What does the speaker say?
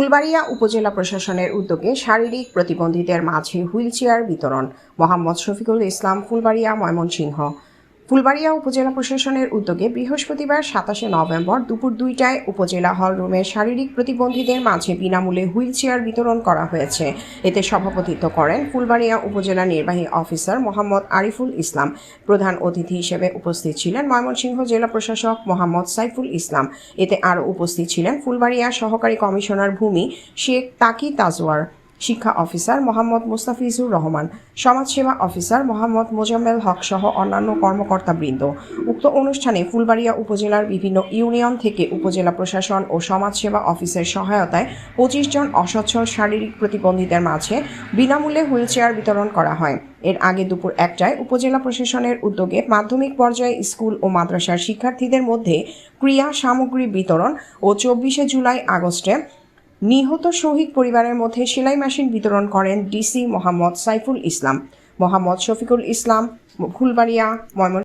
ফুলবাড়িয়া উপজেলা প্রশাসনের উদ্যোগে শারীরিক প্রতিবন্ধীদের মাঝে হুইলচেয়ার বিতরণ। মোহাম্মদ শফিকুল ইসলাম ফুলবাড়িয়া ময়মনসিংহ। ফুলবাড়িয়া উপজেলা প্রশাসনের উদ্যোগে বৃহস্পতিবার সাতাশে নভেম্বর দুপুর দুইটায় উপজেলা হল রুমে শারীরিক প্রতিবন্ধীদের মাঝে বিনামূল্যে হুইল চেয়ার বিতরণ করা হয়েছে। এতে সভাপতিত্ব করেন ফুলবাড়িয়া উপজেলা নির্বাহী অফিসার মোহাম্মদ আরিফুল ইসলাম। প্রধান অতিথি হিসেবে উপস্থিত ছিলেন ময়মনসিংহ জেলা প্রশাসক মোহাম্মদ সাইফুল ইসলাম। এতে আরও উপস্থিত ছিলেন ফুলবাড়িয়া সহকারী কমিশনার ভূমি শেখ তাকি তাজওয়ার। শিক্ষা অফিসার মোহাম্মদ মুস্তাফিজুর রহমান, সমাজসেবা অফিসার মোহাম্মদ মোজাম্মেল হক সহ অন্যান্য কর্মকর্তাবৃন্দ। উক্ত অনুষ্ঠানে ফুলবাড়িয়া উপজেলার বিভিন্ন ইউনিয়ন থেকে উপজেলা প্রশাসন ও সমাজসেবা অফিসের সহায়তায় পঁচিশ জন অসচ্ছল শারীরিক প্রতিবন্ধীদের মাঝে বিনামূল্যে হুইলচেয়ার বিতরণ করা হয়। এর আগে দুপুর একটায় উপজেলা প্রশাসনের উদ্যোগে মাধ্যমিক পর্যায়ে স্কুল ও মাদ্রাসার শিক্ষার্থীদের মধ্যে ক্রিয়া সামগ্রী বিতরণ ও চব্বিশে জুলাই আগস্টে নিহত শহীদ পরিবারের মধ্যে সেলাই মেশিন বিতরণ করেন ডিসি মোহাম্মদ সাইফুল ইসলাম। মোহাম্মদ শফিকুল ইসলাম ফুলবাড়িয়া ময়মন